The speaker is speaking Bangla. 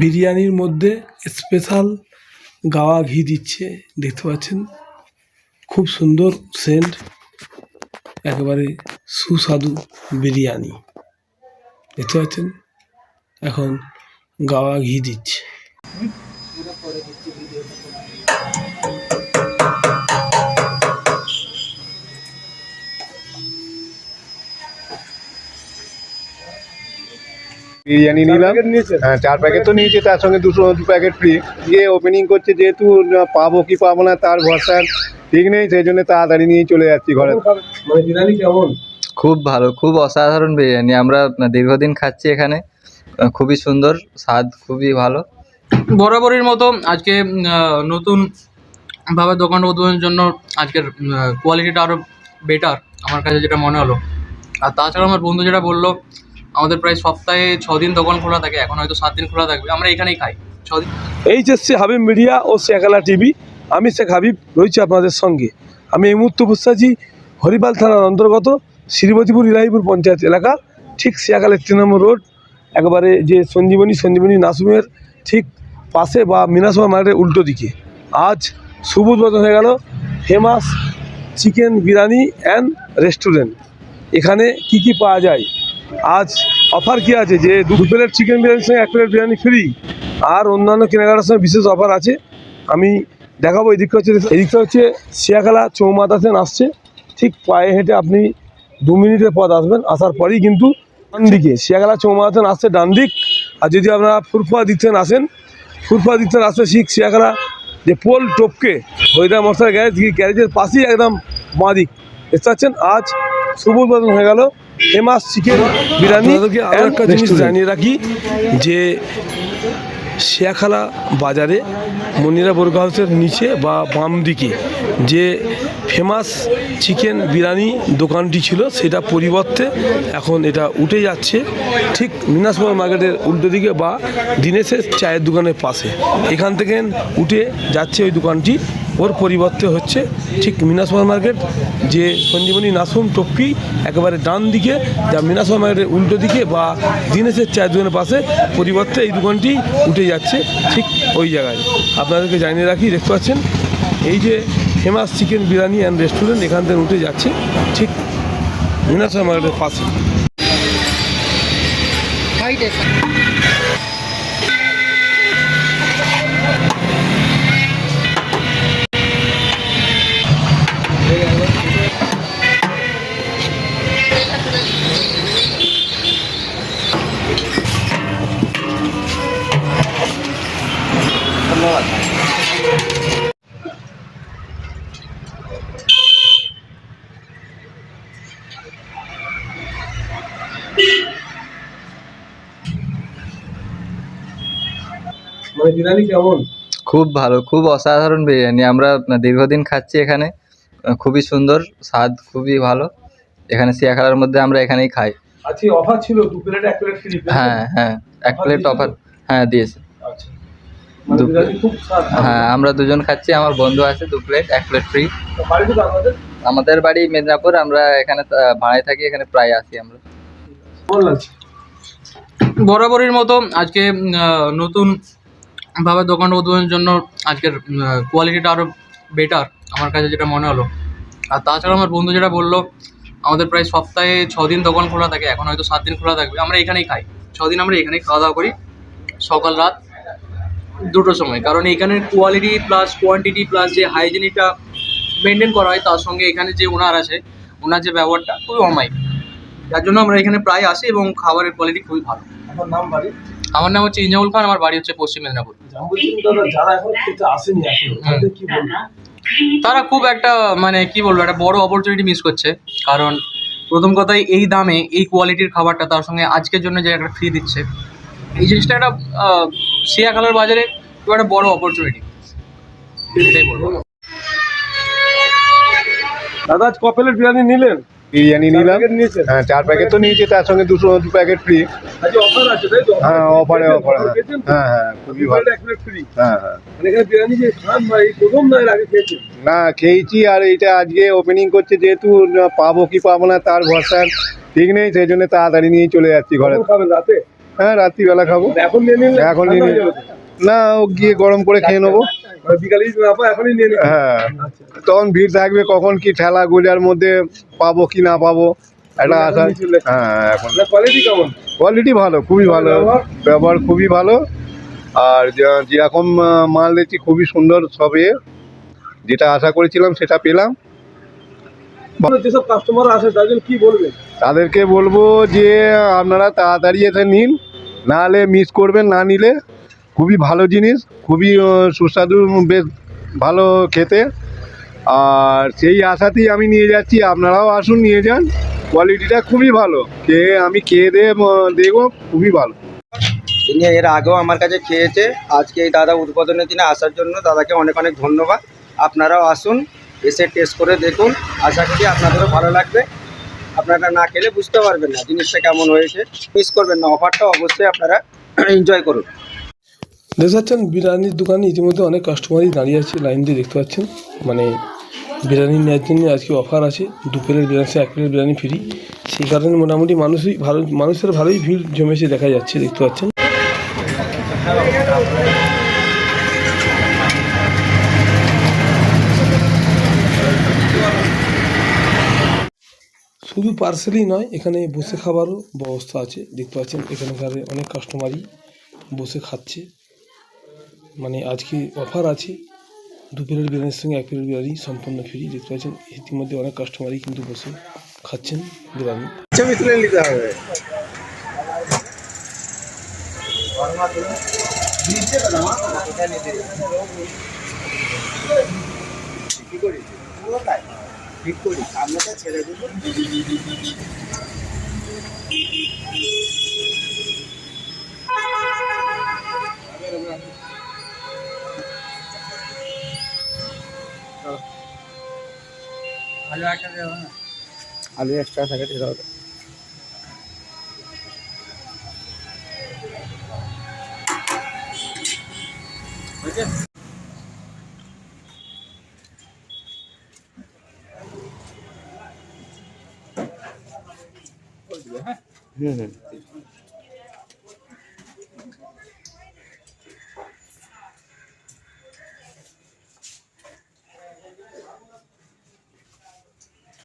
বিরিয়ানির মধ্যে স্পেশাল গাওয়া ঘি দিচ্ছে, দেখতে পাচ্ছেন? খুব সুন্দর সেন্ট একেবারে সুস্বাদু বিরিয়ানি, দেখতে পাচ্ছেন? এখন গাওয়া ঘি দিচ্ছে। বিরিয়ানি নিলাম। হ্যাঁ চার প্যাকেট তো নিয়েছি তার সঙ্গে দুশো দু প্যাকেট ফ্রি যে ওপেনিং করছে যেহেতু পাবো কি পাবো না তার ভরসার ঠিক নেই সেই জন্য তাড়াতাড়ি নিয়ে চলে যাচ্ছি ঘরে। মানে কেমন? খুব ভালো খুব অসাধারণ বিরিয়ানি। আমরা দীর্ঘদিন খাচ্ছি এখানে। খুবই সুন্দর স্বাদ খুবই ভালো। বরাবরের মতো আজকে নতুন ভাবে দোকান উদ্বোধনের জন্য আজকের কোয়ালিটিটা আরও বেটার আমার কাছে যেটা মনে হলো। আর তাছাড়া আমার বন্ধু যেটা বলল আমাদের প্রায় সপ্তাহে ছ দিন দোকান খোলা থাকে, এখন হয়তো সাত দিন খোলা থাকবে। আমরা এখানেই খাই। ছ দিন এইচএসসি হাবিব মিডিয়া ও শেখালা টিভি। আমি শেখ হাবিব, রয়েছি আপনাদের সঙ্গে। আমি এই মুহূর্তে আছি হরিপাল থানার অন্তর্গত শ্রীমতিপুর ইলাহিপুর পঞ্চায়েত এলাকা, ঠিক শিয়াখালের তিন নম্বর রোড, একেবারে যে সঞ্জীবনী সঞ্জীবনী নাসুমের ঠিক পাশে বা মিনাসমা মার্কেটের উল্টো দিকে। আজ শুভ উদ্বোধন হয়ে গেল famous chicken biryani and restaurant. এখানে কি কি পাওয়া যায়? আজ অফার কি আছে? যে দু প্লেট চিকেন বিরিয়ানির সঙ্গে এক প্লেট বিরিয়ানি ফ্রি আর অন্যান্য কেনাকাটার সময় বিশেষ অফার আছে। আমি দেখাবো, এদিকটা হচ্ছে এদিকটা হচ্ছে শিয়াখালা চৌমাথা সেন আসছে ঠিক পায়ে হেঁটে আপনি দু মিনিটের পথ আসবেন। আসার পরেই কিন্তু ডান দিকে, শিয়াখালা চৌমাথা আসছে ডান দিক। আর যদি আপনারা ফুরফুয়া দিক থেকে আসেন ফুরফুয়া দিক থেকে আসছে শিখ শিয়াখালা যে পোল টপকে হরিদা মশলার গ্যারেজ, গ্যারেজের পাশেই একদম বাঁ দিক। দেখতে পাচ্ছেন? আজ শুভ উদ্বোধন হয়ে গেল। ফেমাস চিকেন বিরিয়ানি আরও একটা জিনিস জানিয়ে রাখি যে শিয়াখালা বাজারে মনিরা বোরগা হাউসের নিচে বা বাম দিকে যে ফেমাস চিকেন বিরিয়ানি দোকানটি ছিল সেটা পরিবর্তে এখন এটা উঠে যাচ্ছে ঠিক মিনা সুপার মার্কেটের উল্টো দিকে বা দিনেশের চায়ের দোকানের পাশে। এখান থেকে উঠে যাচ্ছে ওই দোকানটি। ওর পরিবর্তে হচ্ছে ঠিক মিনা সুপার মার্কেট, যে সঞ্জীবনী নাসুম টপকি একেবারে ডান দিকে, যা মিনা সুপার মার্কেটের উল্টো দিকে বা দিনেশের চায়ের দোকানের পাশে পরিবর্তে এই দোকানটি উঠে যাচ্ছে ঠিক ওই জায়গায়। আপনাদেরকে জানিয়ে রাখি, দেখতে পাচ্ছেন? এই যে famous chicken biryani and restaurant এখান থেকে উঠে যাচ্ছে ঠিক মিনা সুপার মার্কেটের পাশে। বিরিয়ানি কেমন? খুব ভালো খুব অসাধারণ বিরিয়ানি। আমরা দীর্ঘদিন খাচ্ছি এখানে। খুবই সুন্দর স্বাদ খুবই ভালো। এখানে শিয়াখালার মধ্যে আমরা এখানেই খাই। আজকে অফার ছিল দু প্লেট এক প্লেট ফ্রি হ্যাঁ হ্যাঁ এক প্লেট অফার হ্যাঁ দিয়েছে। আচ্ছা। মানে হ্যাঁ আমরা দুজন খাচ্ছি আমার বন্ধু আছে দু প্লেট এক প্লেট ফ্রি আমাদের বাড়ি মেদিনীপুর আমরা এখানে ভাড়ায় থাকি এখানে প্রায় আসি আমরা। বরাবরের মতো আজকে নতুন ভাবে দোকান উদ্বোধনের জন্য আজকের কোয়ালিটিটা আরও বেটার আমার কাছে যেটা মনে হলো। আর তাছাড়া আমার বন্ধু যেটা বলল আমাদের প্রায় সপ্তাহে ছ দিন দোকান খোলা থাকে এখন হয়তো সাত দিন খোলা থাকবে। আমরা এখানেই খাই। ছ দিন আমরা এখানেই খাওয়া দাওয়া করি সকাল রাত দুটোর সময়। কারণ এখানের কোয়ালিটি প্লাস কোয়ান্টিটি প্লাস যে হাইজিনিকটা মেনটেন করা হয় তার সঙ্গে এখানে যে ওনার আছে ওনার যে ব্যবহারটা খুবই অমায়িক। যার জন্য আমরা এখানে প্রায় আসি এবং খাবারের কোয়ালিটি খুবই ভালো। আমার নাম বাড়ি? আমার নাম হচ্ছে ইঞ্জামুল খান আমার বাড়ি হচ্ছে পশ্চিম মেদিনীপুর। যারা এখন খেতে আসেনি এখন তাদের কি বলব? তারা খুব একটা মানে কি বলব একটা বড় অপরচুনিটি মিস করছে। কারণ প্রথম কথাই এই দামে এই কোয়ালিটির খাবারটা তার সঙ্গে আজকের জন্য যে একটা ফ্রি দিচ্ছে। এই জিনিসটা একটা শিয়া কালার বাজারে খুব একটা বড় অপরচুনিটি বলব। দাদা আজ ক প্লেট বিরিয়ানি নিলেন? বিরিয়ানি নিলাম। হ্যাঁ চার প্যাকেট তো নিয়েছি তার সঙ্গে দুশো দু প্যাকেট ফ্রি হ্যাঁ অফারে অফারে হ্যাঁ হ্যাঁ খুবই ভালো। হ্যাঁ হ্যাঁ। মানে এখানে না খেয়েছি আর এটা আজকে ওপেনিং করছে যেহেতু পাবো কি পাবো না তার ভরসা ঠিক নেই সেই জন্য তাড়াতাড়ি নিয়ে চলে যাচ্ছি ঘরে। হ্যাঁ রাত্রিবেলা খাব। এখন নিয়ে এখন নিয়ে না ও গিয়ে গরম করে খেয়ে নেব। মানে হ্যাঁ। তখন ভিড় থাকবে কখন কি ঠেলা গোজার মধ্যে পাবো কি না পাবো একটা আশা হ্যাঁ এখন। কোয়ালিটি কেমন? কোয়ালিটি ভালো খুবই ভালো। ব্যবহার? খুবই ভালো। আর যেরকম মাল দিচ্ছি খুবই সুন্দর সবে যেটা আশা করেছিলাম সেটা পেলাম। যেসব কাস্টমার আসে তার কি বলবেন? তাদেরকে বলব যে আপনারা তাড়াতাড়ি এসে নিন। নাহলে মিস করবেন না নিলে খুবই ভালো জিনিস খুবই সুস্বাদু বেশ ভালো খেতে। আর সেই আশাতেই আমি নিয়ে যাচ্ছি আপনারাও আসুন নিয়ে যান। কোয়ালিটিটা খুবই ভালো। খেয়ে আমি খেয়ে আহ, দেখব খুবই ভালো। তিনি এর আগেও আমার কাছে খেয়েছে। আজকে এই দাদা উদ্বোধনের দিনে আসার জন্য দাদাকে অনেক অনেক ধন্যবাদ। আপনারাও আসুন এসে টেস্ট করে দেখুন। আশা করি আপনাদেরও ভালো লাগবে। আপনারা না খেলে বুঝতে পারবেন না জিনিসটা কেমন হয়েছে। মিস করবেন না অফারটা অবশ্যই আপনারা এনজয় করুন। দেখতে পাচ্ছেন বিরিয়ানির দোকানে ইতিমধ্যে অনেক কাস্টমারই দাঁড়িয়ে আছে লাইন দিয়ে দেখতে পাচ্ছেন। মানে বিরিয়ানি নেওয়ার জন্য আজকে অফার আছে, দু প্লেট বিরিয়ানি এক প্লেট বিরিয়ানি ফ্রি সেই কারণে মোটামুটি মানুষই ভালো, মানুষের ভালোই ভিড় জমেছে, দেখা যাচ্ছে, দেখতে পাচ্ছেন। শুধু পার্সেলই নয়, এখানে বসে খাবারও ব্যবস্থা আছে, দেখতে পাচ্ছেন, এখানকার অনেক কাস্টমারই বসে খাচ্ছে। মানে আজকে অফার আছে? দু প্লেট বিরিয়ানির সঙ্গে এক প্লেট বিরিয়ানি সম্পূর্ণ ফ্রি দেখতে পাচ্ছেন? ইতিমধ্যে অনেক কাস্টমারই কিন্তু বসে খাচ্ছেন বিরিয়ানি। ছবি তুলে নিতে হবে। আলু এক্সট্রা থাকে সেটা হবে। হুম হুম।